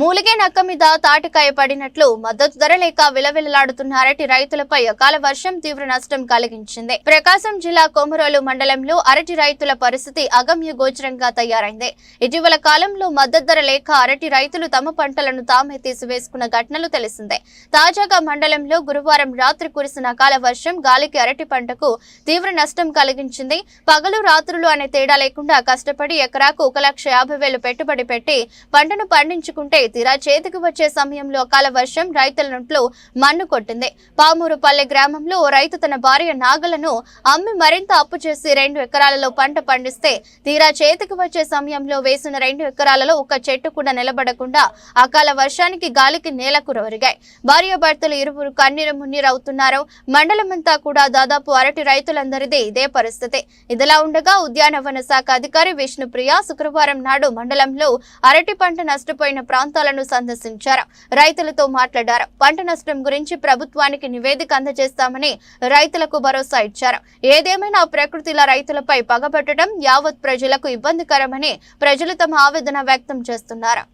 మూలిగే నక్క మీద తాటికాయ పడినట్లు మద్దతు ధర లేక విలవిలలాడుతున్న అరటి రైతులపై అకాల వర్షం తీవ్ర నష్టం కలిగించింది. ప్రకాశం జిల్లా కొమరోలు మండలంలో అరటి రైతుల పరిస్థితి అగమ్య గోచరంగా తయారైంది. ఇటీవల కాలంలో మద్దతు ధర లేక అరటి రైతులు తమ పంటలను తామే తీసివేసుకున్న ఘటనలు తెలిసిందే. తాజాగా మండలంలో గురువారం రాత్రి కురిసిన అకాల వర్షం గాలికి అరటి పంటకు తీవ్ర నష్టం కలిగించింది. పగలు రాత్రులు అనే తేడా లేకుండా కష్టపడి ఎకరాకు ఒక లక్ష యాభై వేలు పెట్టుబడి పెట్టి పంటను పండించుకుంటే తీరా చేతికి వచ్చే సమయంలో అకాల వర్షం రైతుల నోట్లో మన్ను కొట్టింది. పామూరుపల్లె గ్రామంలో ఓ రైతు తన భార్య నాగలను అమ్మి మరింత అప్పు చేసి రెండు ఎకరాలలో పంట పండిస్తే తీరా చేతికి వచ్చే సమయంలో వేసిన రెండు ఎకరాలలో ఒక చెట్టు కూడా నిలబడకుండా అకాల వర్షానికి గాలికి నేల కురవరిగాయి భార్యాభర్తలు ఇరువురు కన్నీరు మున్నీరు అవుతున్నారు. మండలమంతా కూడా దాదాపు అరటి రైతులందరిది ఇదే పరిస్థితి. ఇదిలా ఉండగా ఉద్యానవన శాఖ అధికారి విష్ణుప్రియ శుక్రవారం నాడు మండలంలో అరటి పంట నష్టపోయిన ప్రాంతం ప్రాంతాలను సందర్శించారు. రైతులతో మాట్లాడారు. పంట నష్టం గురించి ప్రభుత్వానికి నివేదిక అందజేస్తామని రైతులకు భరోసా ఇచ్చారు. ఏదేమైనా ప్రకృతిల రైతులపై పగబెట్టడం యావత్ ప్రజలకు ఇబ్బందికరమని ప్రజలు తమ ఆవేదన వ్యక్తం చేస్తున్నారు.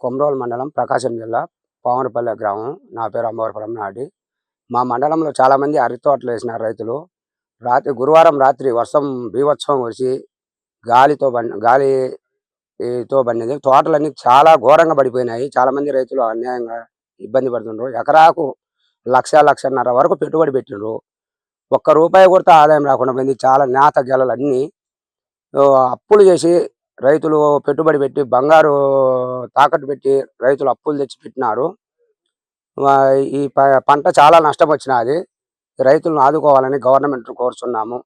కొమరోలు మండలం ప్రకాశం జిల్లా పామరపల్లె గ్రామం. నా పేరు అమ్మవరపురం నాటి మా మండలంలో చాలామంది అరటి తోటలు వేసినారు రైతులు రాత్రి గురువారం రాత్రి వర్షం బీభత్సం వచ్చి గాలితో బండి గాలితో బండింది. తోటలన్నీ చాలా ఘోరంగా పడిపోయినాయి. చాలా మంది రైతులు అన్యాయంగా ఇబ్బంది పడుతుండ్రు. ఎకరాకు లక్ష లక్షన్నర వరకు పెట్టుబడి పెట్టిండ్రు. ఒక్క రూపాయి కూడా ఆదాయం రాకుండా పోయింది. చాలా నేత గెలలు అన్నీ అప్పులు చేసి రైతులు పెట్టుబడి పెట్టి బంగారు తాకట్టు పెట్టి రైతులు అప్పులు తెచ్చి పెట్టినారు. ఈ ప- పంట చాలా నష్టం వచ్చినది. రైతులను ఆదుకోవాలని గవర్నమెంట్ కోరుచున్నాము.